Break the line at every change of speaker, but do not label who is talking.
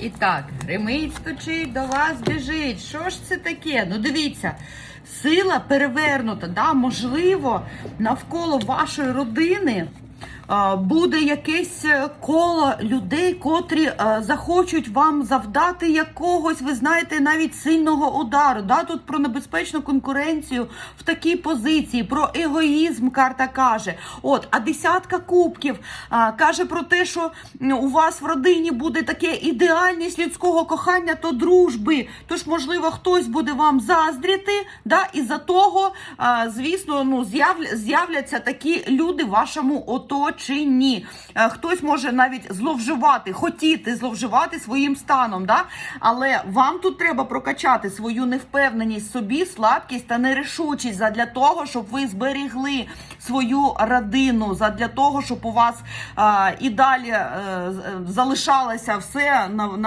І так, гримить, стучить, до вас біжить. Що ж це таке? Ну дивіться, сила перевернута. Да? Можливо, навколо вашої родини. Буде якесь е, коло людей, котрі е, захочуть вам завдати якогось, ви знаєте, навіть сильного удару. Да? Тут про небезпечну конкуренцію в такій позиції, про егоїзм карта каже. От, а десятка кубків каже про те, що у вас в родині буде таке ідеальність людського кохання то дружби. Тож, можливо, хтось буде вам заздріти, да? і за того, звісно, ну, з'явля- з'являться такі люди в вашому оточенні. Е, Хтось може навіть зловживати, хотіти зловживати своїм станом. Да? Але вам тут треба прокачати свою невпевненість собі, слабкість та нерішучість задля того, щоб ви зберігли свою родину, задля того, щоб у вас а, і далі а, е, залишалося все на, на